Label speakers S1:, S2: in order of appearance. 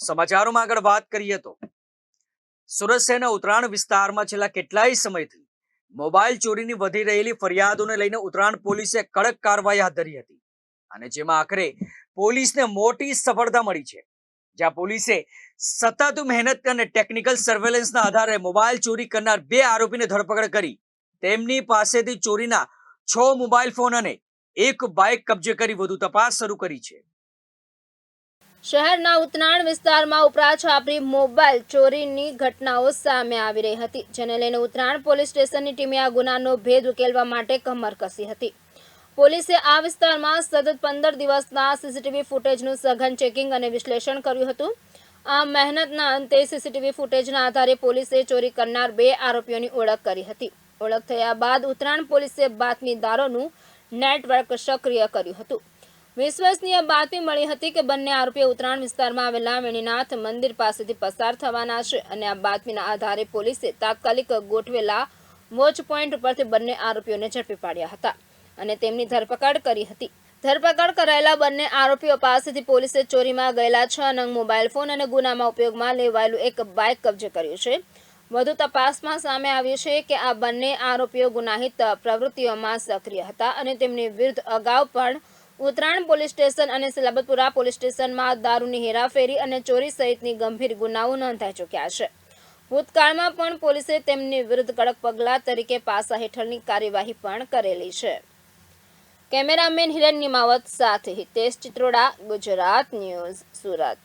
S1: સમાચારોમાં આગળ વાત કરીએ તો સુરત ઉત્તરાયણ વિસ્તારમાં છેલ્લા કેટલાય સમયથી મોબાઈલ ચોરીની વધી રહેલી ફરિયાદોને લઈને ઉત્તરાયણ પોલીસે કડક કાર્યવાહી હાથ ધરી હતી. અને જેમાં આખરે પોલીસને મોટી સફળતા મળી છે. જ્યાં પોલીસે સતત મહેનત અને ટેકનિકલ સર્વેલન્સના આધારે મોબાઈલ ચોરી કરનાર બે આરોપીને ધરપકડ કરી. તેમની પાસેથી ચોરીના છ મોબાઈલ ફોન અને એક બાઇક કબજે કરી વધુ તપાસ શરૂ કરી છે.
S2: શહેરના ઉતનાણ વિસ્તારમાં ઉપરા છાપરી મોબાઈલ ચોરીની ઘટનાઓ સામે આવી રહી હતી, જેને લઈને ઉતરાણ પોલીસ સ્ટેશનની ટીમે આ ગુનાનો ભેદ ઉકેલવા માટે કમર કસી હતી. પોલીસે આ વિસ્તારમાં સતત પંદર દિવસના સીસીટીવી ફૂટેજનું સઘન ચેકિંગ અને વિશ્લેષણ કર્યું હતું. આ મહેનતના અંતે સીસીટીવી ફૂટેજના આધારે પોલીસે ચોરી કરનાર બે આરોપીઓની ઓળખ કરી હતી. ઓળખ થયા બાદ ઉતરાણ પોલીસે બાતમીદારોનું નેટવર્ક સક્રિય કર્યું હતું. વિશ્વસનીય બાતમી મળી હતી કે બંને આરોપીઓ ઉત્તરાયણ વિસ્તારમાં આવેલા વેણીનાથ મંદિર પાસેથી પસાર થવાના છે અને આ બાતમીના આધારે પોલીસે તાત્કાલિક ગોઠવેલા વોચ પોઈન્ટ ઉપરથી બંને આરોપીઓને ઝડપી પાડ્યા હતા અને તેમની ધરપકડ કરી હતી. ધરપકડ કરાયેલા બંને આરોપીઓ પાસેથી પોલીસે ચોરીમાં ગયેલા છ નંગ મોબાઈલ ફોન અને ગુનામાં ઉપયોગમાં લેવાયેલું એક બાઇક કબજે કર્યું છે. વધુ તપાસમાં સામે આવ્યું છે કે આ બંને આરોપીઓ ગુનાહિત પ્રવૃત્તિઓમાં સક્રિય હતા અને તેમની વિરુદ્ધ અગાઉ પણ ઉત્તરાયણ પોલીસ સ્ટેશન અને સિલાબતપુરા પોલીસ સ્ટેશનમાં દારૂની હેરાફેરી અને ચોરી સહિતની ગંભીર ગુનાઓ નોંધાઈ ચૂક્યા છે. ભૂતકાળમાં પણ પોલીસે તેમની વિરુદ્ધ કડક પગલાં તરીકે પાસા હેઠળની કાર્યવાહી પણ કરેલી છે. કેમેરામેન હિરેન નિમાવત સાથે હિતેશ ચિત્રોડા, ગુજરાત ન્યૂઝ સુરત.